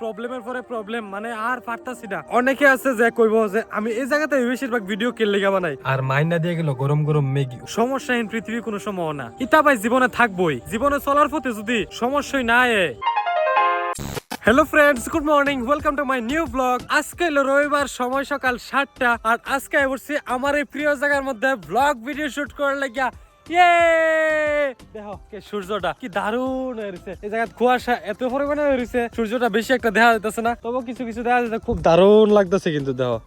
প্রবলেমের পরে প্রবলেম মানে আর পারতাছি না। অনেকে আছে যে কইব যে আমি এই জায়গাতে বেশিরভাগ ভিডিও কেলে লেগা বানাই। আর মাইনা দিয়ে গেল গরম গরম ম্যাগি। সমস্যাহীন পৃথিবী কোনো সম্ভাবনা ইতা ভাই জীবনে থাকবই। জীবনে চলার পথে যদি সমস্যাই না এ। Hello friends good morning welcome to my new blog আজকে হলো রবিবার সময় সকাল সাতটা। আর আজকে বসছি আমার এই প্রিয় জায়গার মধ্যে ব্লগ ভিডিও শুট করার লাগিয়া দেখো কে সূর্যটা? কি দারুণ হয়েছে এই জায়গায় কুয়াশা এত পরিমাণে হয়েছে সূর্যটা বেশি একটা দেখা যাইতেছে না। তবু কিছু কিছু দেখা যাচ্ছে খুব দারুণ লাগতেছে কিন্তু দেখো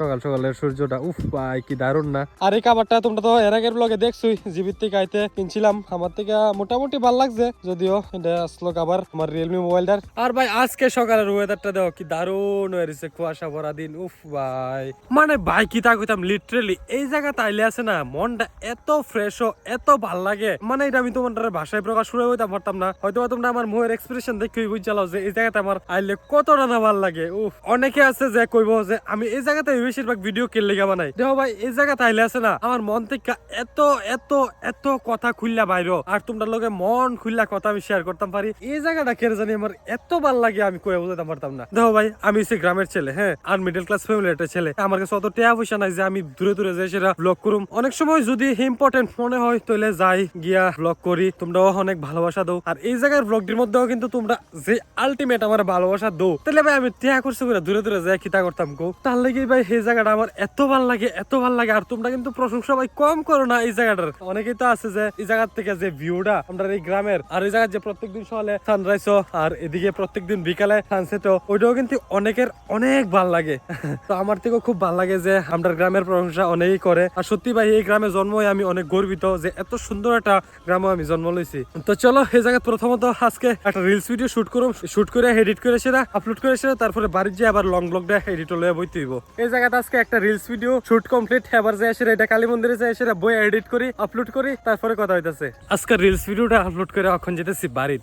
সকাল সকালের সূর্যটা, উফ ভাই, কি দারুণ না। আর এই খাবারটা তোমরা তো এর আগের ব্লগে দেখছোই, জীবিত থেকে আইতে কিনছিলাম। আমার থেকে মোটামুটি ভালো লাগছে, যদিও এটা আসলো খাবার আমার রিয়েলমি মোবাইলটার আর ভাই, আজকে সকালের ওয়েদারটা দেখো, কি দারুণ হয়েছে কুয়াশা ভরা দিন, উফ ভাই। মানে ভাই, কি তা কইতাম লিটারেলি এই জায়গা তাইলে আছে না, মনটা এত ফ্রেশ এত ভালো লাগে। মানে এটা আমি তোমার ভাষায় প্রকাশ করে হইতে পারতাম না। হয়তো তোমরা আমার মুখের এক্সপ্রেশন দেখে বুঝালো যে এই জায়গাতে আমার আইলে কতটা ভালো লাগে, উফ। অনেকে আছে যে কইব যে, আমি এই জায়গাতে বেশিরভাগ ভিডিও কে লেগা বানাই। দেখো ভাই, এই জায়গা তাইলে আছে না, আমার মন থেকে এত এত এত কথা খুললা বাইরো আর তোমরা লগে মন খুললা কথা আমি শেয়ার করতাম পারি। এই জায়গাটা কেন জানি আমার এত ভালো লাগে, আমি কয়ে বুঝাতে পারতাম না। দেখো ভাই, আমি সে গ্রামের ছেলে হ্যাঁ? আর মিডল ক্লাস ফ্যামিলির একটা ছেলে। আমার কাছে অত টেয়া পয়সা নাই যে আমি দূরে দূরে যাই সেটা ব্লগ করুম। অনেক সময় যদি ইম্পর্টেন্ট মনে হয় তাহলে যাই গিয়া ব্লগ করি। তোমরাও অনেক ভালোবাসা দাও। আর এই জায়গার ব্লগটির মধ্যেও কিন্তু তোমরা যে আলটিমেট আমার ভালোবাসা দো তাহলে ভাই আমি টেয়া করছি করে দূরে দূরে যাই খিতা করতাম গো। তার লাগে ভাই এই জায়গাটা আমার এত ভালো লাগে, এত ভালো লাগে। আর তোমরা কিন্তু প্রশংসা ভাই কম করো না এই জায়গাটার। অনেকেই তো আছে যে এই জায়গার থেকে যে ভিউটা আমরা এই গ্রামের, আর এই জায়গার যে প্রত্যেকদিন সকালে সানরাইজ আর এদিকে প্রত্যেকদিন বিকালে সানসেট ওইটাও কিন্তু অনেকের অনেক ভালো লাগে। তো আমার থেকেও খুব ভালো লাগে যে আমরা গ্রামের প্রশংসা অনেকেই করে। আর সত্যি ভাই, এই গ্রামে জন্ম হয়ে আমি অনেক গর্বিত যে এত সুন্দর একটা গ্রামে আমি জন্ম লইছি। তো চলো, এই জায়গায় প্রথমত আজকে একটা রিলস ভিডিও শুট করুম। শুট করে এডিট করে সেটা আপলোড করে সেটা, তারপরে বাড়ির যে আবার লং ব্লগটা এডিট লয়ে বইতে হইব। এই জায়গাতে আজকে একটা রিলস ভিডিও শুট কমপ্লিট এবার যে এসে এটা কালী মন্দিরে যে এসে বই এডিট করি আপলোড করি, তারপরে কথা হইতাছে। আজকে রিলস ভিডিওটা আপলোড করে এখন যেতেছি বাড়িত।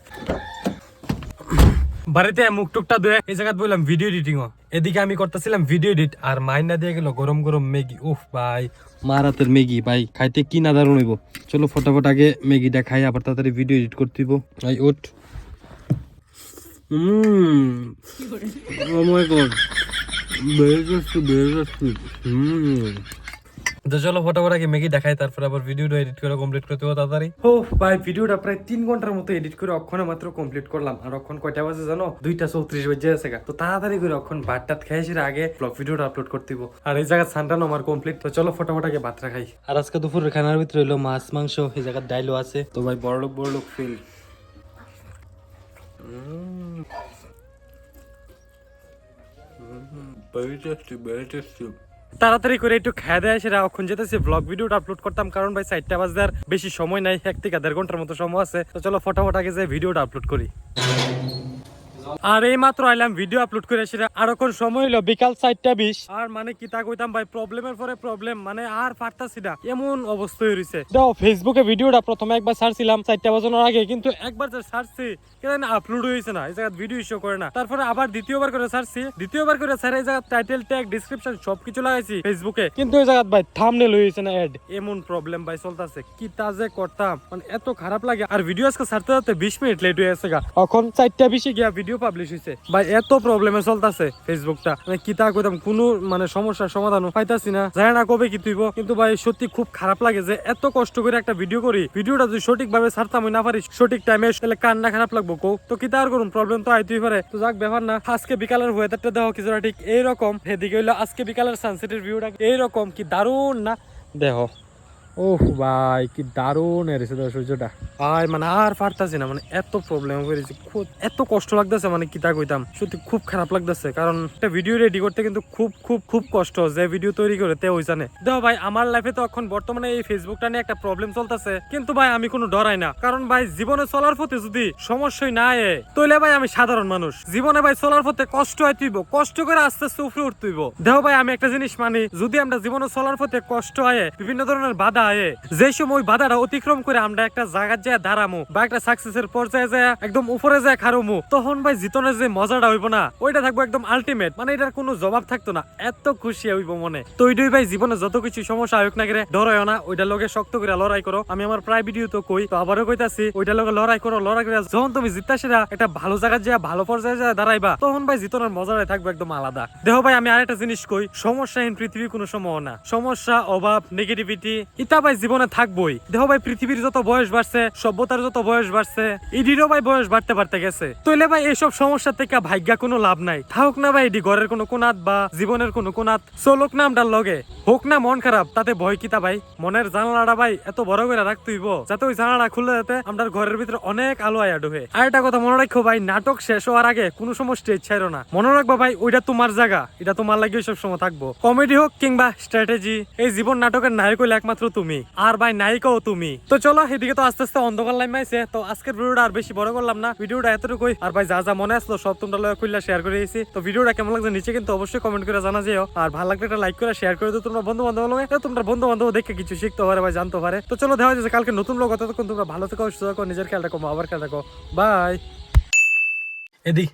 বাড়িতে মুখ টুকটা ধুয়ে এই জায়গায় বললাম ভিডিও এডিটিং এদিকে আমি করতেছিলাম ভিডিও এডিট আর মাইনা দিয়ে গেল গরম গরম ম্যাগি। উফ ভাই মার হাতের ম্যাগি, ভাই, খাইতে কি না দারুণ হইব। চলো ফটাফট আগে ম্যাগিটা খাই, আবার তাড়াতাড়ি ভিডিও এডিট করতে দিব I oat hmm O my god হুম তো চলো ফটাফট আগে ম্যাগি দেখাই তারপর আবার ভিডিওটা এডিট করে কমপ্লিট করতে হবে তাড়াতাড়ি। ও ভাই ভিডিওটা প্রায় তিন ঘণ্টার মতো এডিট করে অক্ষণে মাত্র কমপ্লিট করলাম। আর অক্ষণ কয়টা বাজে জানো? দুইটা চৌত্রিশ বাজে আছে তো তাড়াতাড়ি করে অক্ষণ ভাত টাত খাই সেটা আগে ব্লগ ভিডিওটা আপলোড করতে দিব। আর এই জায়গা সানটানো আমার কমপ্লিট তো চলো ফটাফট আগে ভাতটা খাই। আর আজকে দুপুরের খানার ভিতরে হলো মাছ মাংস এই জায়গার ডাইলও আছে। তো ভাই বড় লোক বড় লোক ফিল তাড়াতাড়ি করে একটু খেয়ে দেয় সেটা এখন যেতেছি। ব্লগ ভিডিওটা আপলোড করতাম কারণ ভাই চারটা বাজতে আর বেশি সময় নাই। এক থেকে দেড় ঘণ্টার মতো সময় আছে। তো চলো ফটাফট আগে যে ভিডিওটা আপলোড করি। আর এই মাত্র আইলাম ভিডিও আপলোড করে সেটা আর এখন সময় হলো বিকাল চারটা বিশ। আর মানে কি তা কইতাম ভাই প্রবলেমের পরে প্রবলেম মানে আর পারতাছি না। এমন অবস্থা হয়েছে দেখো ফেসবুকে ভিডিওটা প্রথমে একবার ছাড়ছিলাম চারটা বাজানোর আগে, কিন্তু একবার যে ছাড়ছি, কেন আপলোড হয়েছে না? এই জায়গায় ভিডিও শো করে না। তারপরে আবার দ্বিতীয়বার করে ছাড়ছি। দ্বিতীয়বার করে ছাড়া এই জায়গায় টাইটেল ট্যাগ ডিসক্রিপশন সবকিছু লাগাইছি ফেসবুকে কিন্তু এই জায়গায় ভাই থামনেল হয়েছে না অ্যাড এমন প্রবলেম ভাই চলতেছে। কি তা যে করতাম? মানে এত খারাপ লাগে। আর ভিডিও আজকে ছাড়তে ছাড়তে বিশ মিনিট লেট হয়ে গেছে এখন চারটা বিশে গিয়া ভিডিও পাবলিশ হয়েছে ভাই, এত প্রবলেমে চলতেছে ফেসবুকটা মানে কি তা কইতাম, কোনো মানে সমস্যার সমাধান পাইতাছি না। জানি না কবে কি তুইব কিন্তু ভাই, সত্যি খুব খারাপ লাগে যে এত কষ্ট করে একটা ভিডিও করি। ভিডিওটা যদি সঠিক ভাবে ছাড়তাম না পারি সঠিক টাইমে তাহলে কান্না খারাপ লাগবো কো তো কি তার করুন প্রবলেম তো আইতেই পারে। তো যাক, ব্যাপার না। আজকে বিকালের ওয়েদারটা দেখো কিছুটা ঠিক এইরকম। এদিকে হইল আজকে বিকালের সানসেটের ভিউটা এইরকম কি দারুণ না? দেখো। ওহ ভাই, কি দারুণ সূর্যটা। ভাই মানে আর পারতাছি না মানে এত প্রবলেম খুব, এত কষ্ট লাগতেছে মানে কি তা কইতাম। সত্যি খুব খারাপ লাগতেছে, কারণ একটা ভিডিও রেডি করতে কিন্তু খুব খুব খুব কষ্ট, যে ভিডিও তৈরি করে তে দেখো ভাই, আমার লাইফে তো এখন বর্তমানে এই ফেসবুকটা নিয়ে একটা প্রবলেম চলতেছে, কিন্তু ভাই, আমি কোনো ডরাই না। কারণ ভাই, জীবনে চলার পথে যদি সমস্যাই না এ তাহলে ভাই, আমি সাধারণ মানুষ। জীবনে ভাই, চলার পথে কষ্ট হয় তুইব কষ্ট করে আস্তে আস্তে উপরে উঠতেইব। দেখো ভাই, আমি একটা জিনিস মানি, যদি আমরা জীবনে চলার পথে কষ্ট হয় বিভিন্ন ধরনের বাধা আয়ে যে সময় বাধাটা অতিক্রম করে আমরা একটা জায়গা যায় দাঁড়ামু, বা একটা সাকসেসের পর্যায়ে যায় একদম উপরে যায় খারমু, তখন ভাই জিতনের যে মজাটা হইব না, ওইটা থাকব একদম আলটিমেট মানে এটার কোনো জবাব থাকতো না, এত খুশি হইব মনে। তো ওইটাই ভাই জীবনে যত কিছু সমস্যা হোক না করে ডরায় না, ওইটা লগে শক্ত করে লড়াই করো। আমি আমার প্রায় ভিডিও তো কই, তো আবারও কইতাছি, ওইটা লগে লড়াই করো, লড়াই করে যখন তুমি জিততাসিরা একটা ভালো জায়গা যায়, ভালো পর্যায়ে যায় দাঁড়াইবা, তখন ভাই জিতনের মজাটাই থাকবে একদম আলাদা। দেখো ভাই, আমি আরেকটা জিনিস কই সমস্যাহীন পৃথিবী কোনো সময় না সমস্যা, অভাব নেগেটিভিটি ইটা ভাই জীবনে থাকবোই। দেখো ভাই, পৃথিবীর যত বয়স বাড়ছে, সভ্যতার যত বয়স বাড়ছে ইডিরও ভাই বয়স বাড়তে বাড়তে গেছে। তইলে ভাই, এইসব সমস্যা থেকে ভাগ্যা কোনো লাভ নাই। থাকুক না ভাই এটি ঘরের কোনো কোনাত বা জীবনের কোনো কোনাত চলুক না আমটার লগে। হোক না মন খারাপ, তাতে ভয় কিতা ভাই? মনের জানালাটা ভাই, এত বড় করে রাখতেইব যাতে ওই জানালা খুলে যাতে আমরার ঘরের ভিতরে অনেক আলো আয়া ঢুকে। আর একটা কথা মনে রাখো ভাই, নাটক শেষ হওয়ার আগে কোনো সময় স্টেজ ছাড়ো না। মনে রাখবা ভাই, ওইটা তোমার জায়গা, এটা তোমার লাগে সব সময় থাকব। কমেডি হোক কিংবা স্ট্র্যাটেজি, এই জীবন নাটকের নায়ক হইলে একমাত্র তুমি। আর ভাই নায়িকাও তুমি। তো চলো এদিকে তো আস্তে আস্তে অন্ধকার লাইন মাইছে। তো আজকের ভিডিওটা আর বেশি বড় করলাম না। ভিডিওটা এতটুকুই। আর ভাই যা যা মনে আসলো সব তোমরা লয় খুললা শেয়ার করে দিয়েছি। তো ভিডিওটা কেমন লাগছে নিচে কিন্তু অবশ্যই কমেন্ট করে জানা যেও আর ভালো লাগলে একটা লাইক করে শেয়ার করে দিও। তোমরা বন্ধু বান্ধব লগে তোমরা বন্ধু বান্ধব দেখে কিছু শিখতে পারে ভাই জানতে পারে। তো চলো দেখা যাচ্ছে কালকে নতুন লোক ততক্ষণ তোমরা ভালো থেকো সুস্থ থাকো নিজের খেয়াল রাখো আবার খেয়াল রাখো। বাই এদিক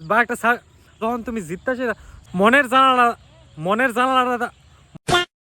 বা একটা যখন তুমি জিততা সেটা মনের জানালা মনের জানালাটা